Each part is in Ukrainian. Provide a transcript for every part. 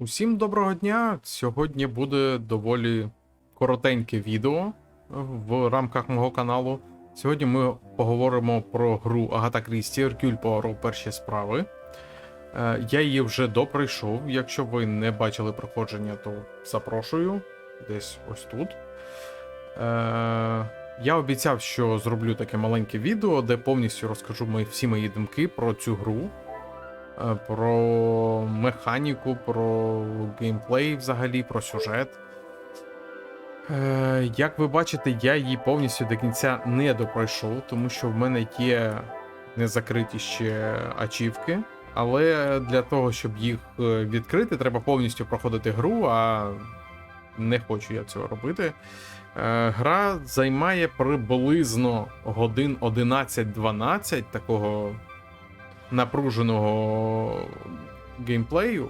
Усім доброго дня! Сьогодні буде доволі коротеньке відео в рамках мого каналу. Сьогодні ми поговоримо про гру Агата Крісті Еркюль Пуаро перші справи. Е, Я її вже допройшов. Якщо ви не бачили проходження, то запрошую десь ось тут. Е, Я обіцяв, що зроблю таке маленьке відео, де повністю розкажу всі мої думки про цю гру е, про механіку, про геймплей взагалі, про сюжет. Е, Як ви бачите, я її повністю до кінця не допройшов, тому що в мене є незакриті ще ачівки. Але для того, щоб їх е, відкрити, треба повністю проходити гру, а не хочу я цього робити. Е, Гра займає приблизно годин 11-12 такого напруженого геймплею.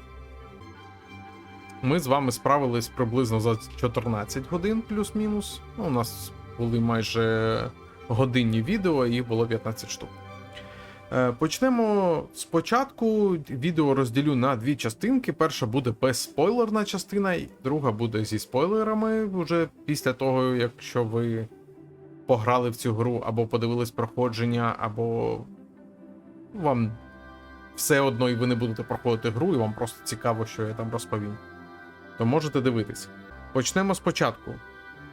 Ми з вами справились приблизно за 14 годин плюс-мінус. Ну, у нас були майже годинні відео, їх було 15 штук. Е, Почнемо спочатку. Відео розділю на дві частинки. Перша буде безспойлерна частина, і друга буде зі спойлерами вже після того, якщо ви пограли в цю гру, або подивились проходження, або вам все одно і ви не будете проходити гру, і вам просто цікаво, що я там розповім. То можете дивитись. Почнемо спочатку.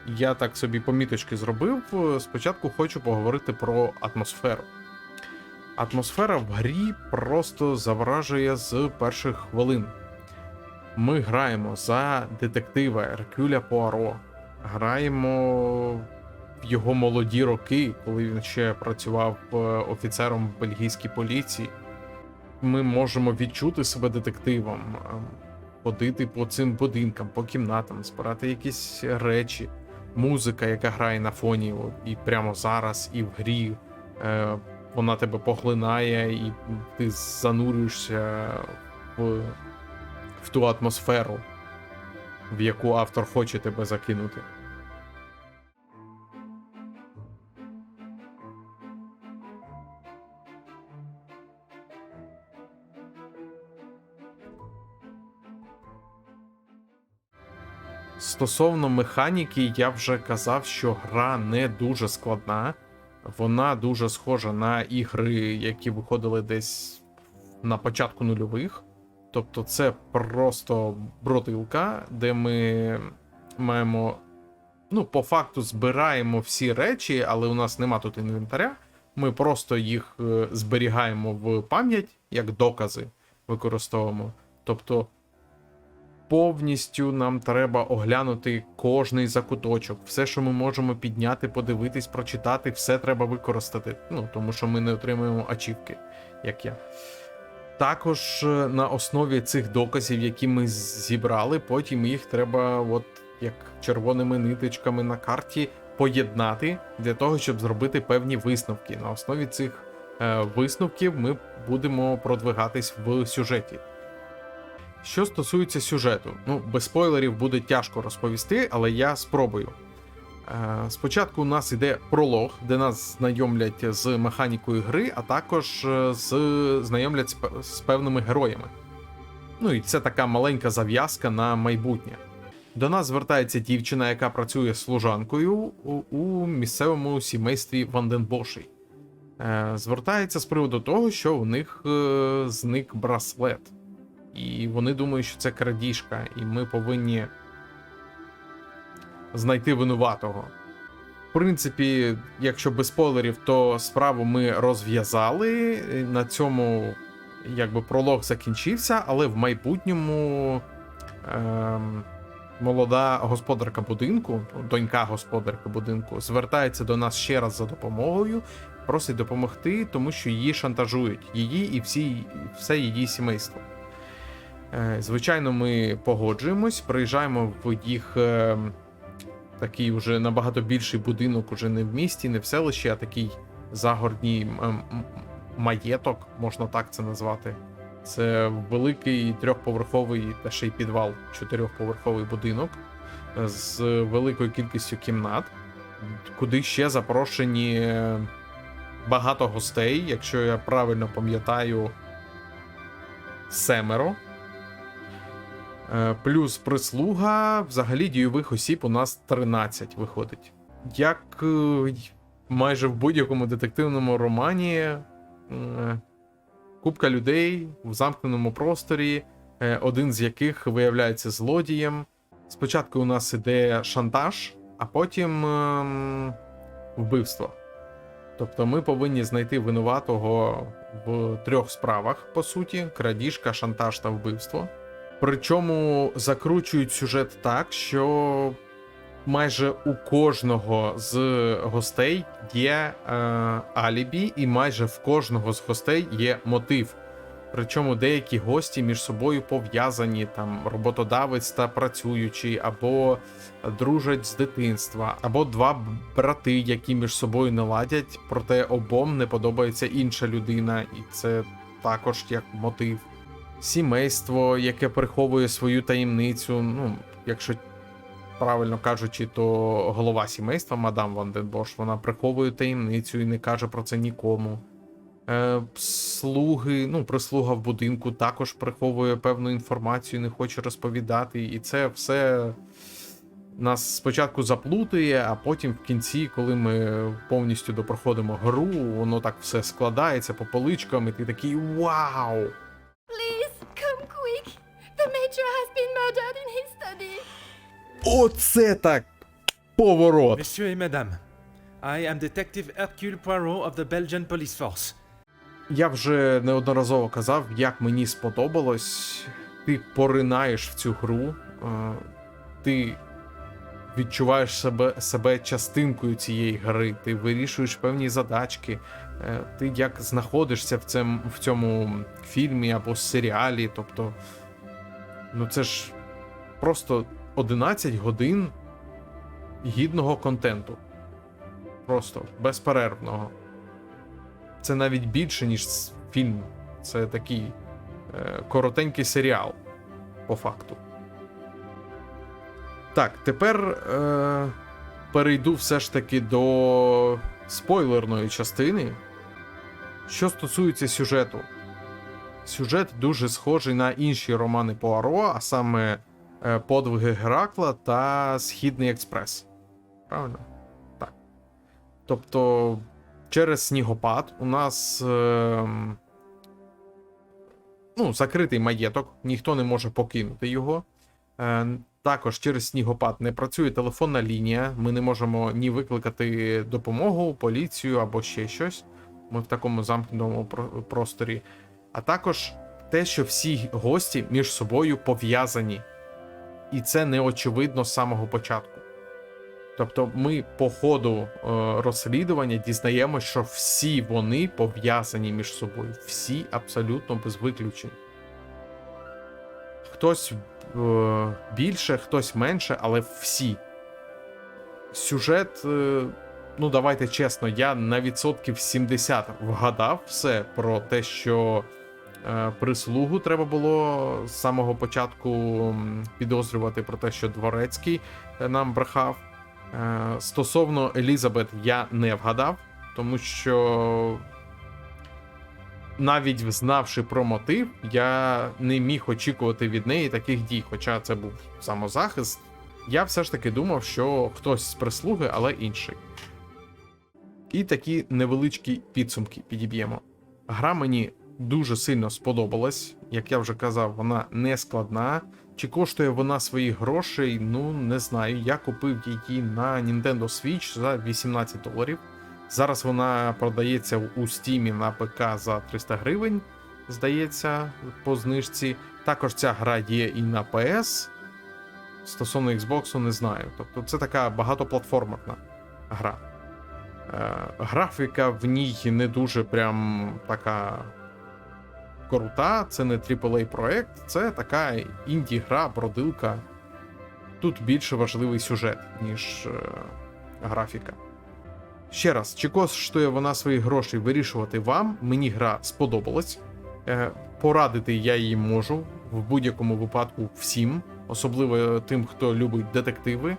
Я так собі поміточки зробив. Спочатку хочу поговорити про атмосферу. Атмосфера в грі просто заворажує з перших хвилин. Ми граємо за детектива Еркюля Пуаро, граємо в його молоді роки, коли він ще працював е, офіцером в бельгійській поліції. Ми можемо відчути себе детективом, ем, ходити по цим будинкам, по кімнатам, збирати якісь речі, музика, яка грає на фоні, і прямо зараз, і в грі. Е, вона тебе поглинає, і ти занурюєшся в, в ту атмосферу, в яку автор хоче тебе закинути. Стосовно механіки, я вже казав, що гра не дуже складна. Вона дуже схожа на ігри, які виходили десь на початку нульових. Тобто, це просто бродилка, де ми маємо. Ну, по факту збираємо всі речі, але у нас нема тут інвентаря. Ми просто їх е, зберігаємо в пам'ять, як докази використовуємо. Тобто повністю нам треба оглянути кожний закуточок. Все, що ми можемо підняти, подивитись, прочитати, все треба використати. Ну, тому що ми не отримуємо ачівки, як я. Також е, на основі цих доказів, які ми зібрали, потім їх треба, от як червоними ниточками на карті, поєднати для того, щоб зробити певні висновки. На основі цих е, висновків ми будемо продвигатись в сюжеті. Що стосується сюжету, ну, без спойлерів буде тяжко розповісти, але я спробую. Е, Спочатку у нас іде пролог, де нас знайомлять з механікою гри, а також е, з знайомлять з певними героями. Ну і це така маленька зав'язка на майбутнє. До нас звертається дівчина, яка працює служанкою у, місцевому сімействі Ванденбошей. Е, Звертається з приводу того, що у них зник браслет. І вони думають, що це крадіжка, і ми повинні знайти винуватого. В принципі, якщо без спойлерів, то справу ми розв'язали. На цьому якби пролог закінчився, але в майбутньому ем, молода господарка будинку, донька господарки будинку, звертається до нас ще раз за допомогою, просить допомогти, тому що її шантажують, її і всі, все її сімейство. Е, Звичайно, ми погоджуємось, приїжджаємо в їх е, такий вже набагато більший будинок, уже не в місті, не в селищі, а такий м- маєток, можна так це назвати. Це великий трьохповерховий та ще й підвал, чотирьохповерховий будинок е, з великою кількістю кімнат, куди ще запрошені багато гостей, якщо я правильно пам'ятаю, семеро. Е, Плюс прислуга, взагалі дійових осіб у нас 13 виходить. Як е, майже в будь-якому детективному романі, е, купка людей в замкненому просторі, один з яких виявляється злодієм. Спочатку у нас іде шантаж, а потім ем, вбивство. Тобто ми повинні знайти винуватого в трьох справах, по суті: крадіжка, шантаж та вбивство. Причому закручують сюжет так, що майже у кожного з гостей є е, алібі, і майже в кожного з гостей є мотив. Причому деякі гості між собою пов'язані, там роботодавець та працюючий, або дружать з дитинства, або два брати, які між собою не ладять, проте обом не подобається інша людина, і це також як мотив. Сімейство, яке приховує свою таємницю. Ну, якщо правильно кажучи, то голова сімейства, мадам Ван Ден Бош, вона приховує таємницю і не каже про це нікому. Е, слуги, ну, прислуга в будинку також приховує певну інформацію, не хоче розповідати. І це все нас спочатку заплутує, а потім в кінці, коли ми повністю допроходимо гру, воно так все складається по поличкам, і ти такий вау! Оце так поворот! Messieurs et mesdames, I am Detective Hercule Poirot of the Belgian Police Force. Я вже неодноразово казав, як мені сподобалось. Ти поринаєш в цю гру, е, ти відчуваєш себе, себе частинкою цієї гри, ти вирішуєш певні задачки, е, ти як знаходишся в цьому, в цьому фільмі або серіалі. Тобто, ну це ж просто 11 годин гідного контенту. Просто безперервного. Це навіть більше, ніж фільм. Це такий е, коротенький серіал, по факту. Так, тепер е, перейду все ж таки до спойлерної частини. Що стосується сюжету. Сюжет дуже схожий на інші романи Пуаро, а саме Подвиги Геракла та Східний Експрес. Правильно? Так. Тобто, через снігопад у нас е, ну, закритий маєток, ніхто не може покинути його. Е, також через снігопад не працює телефонна лінія. Ми не можемо ні викликати допомогу, поліцію або ще щось. Ми в такому замкненому просторі. А також те, що всі гості між собою пов'язані. І це не очевидно з самого початку. Тобто, ми по ходу е, розслідування дізнаємося, що всі вони пов'язані між собою. Всі абсолютно без виключень. Хтось е, більше, хтось менше, але всі. Сюжет, е, ну давайте чесно, я на відсотків 70 вгадав все про те, що прислугу треба було з самого початку підозрювати про те, що дворецький е, нам брехав. Е, Стосовно Елізабет я не вгадав, тому що навіть знавши про мотив, я не міг очікувати від неї таких дій. Хоча це був самозахист, я все ж таки думав, що хтось з прислуги, але інший. І такі невеличкі підсумки підіб'ємо. Гра мені дуже сильно сподобалась. Як я вже казав, вона не складна. Чи коштує вона своїх грошей? Ну не знаю. Я купив її на Nintendo Switch за 18 доларів. Зараз вона продається у Steam на ПК за 300 гривень, здається, по знижці. Також ця гра є і на PS. Стосовно Xbox не знаю. Тобто це така багатоплатформерна гра. Е, графіка в ній не дуже прям така крута, це не AAA проект, це така інді-гра, бродилка. Тут більше важливий сюжет, ніж е, графіка. Ще раз, чи коштує вона свої гроші вирішувати вам? Мені гра сподобалась. Е, порадити я її можу в будь-якому випадку всім, особливо тим, хто любить детективи,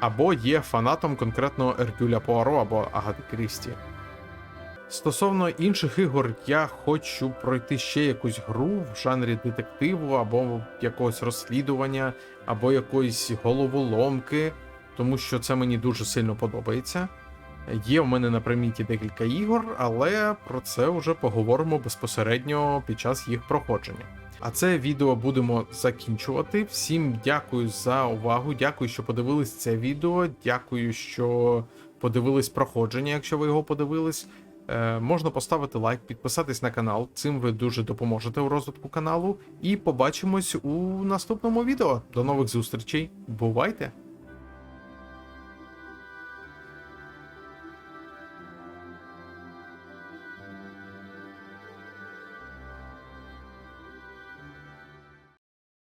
або є фанатом конкретного Еркюля Пуаро або Агати Крісті. Стосовно інших ігор, я хочу пройти ще якусь гру в жанрі детективу або якогось розслідування, або якоїсь головоломки, тому що це мені дуже сильно подобається. Є в мене на приміті декілька ігор, але про це вже поговоримо безпосередньо під час їх проходження. А це відео будемо закінчувати. Всім дякую за увагу. Дякую, що подивились це відео. Дякую, що подивились проходження, якщо ви його подивились. Е, можна поставити лайк, підписатись на канал. Цим ви дуже допоможете у розвитку каналу. І побачимось у наступному відео. До нових зустрічей. Бувайте!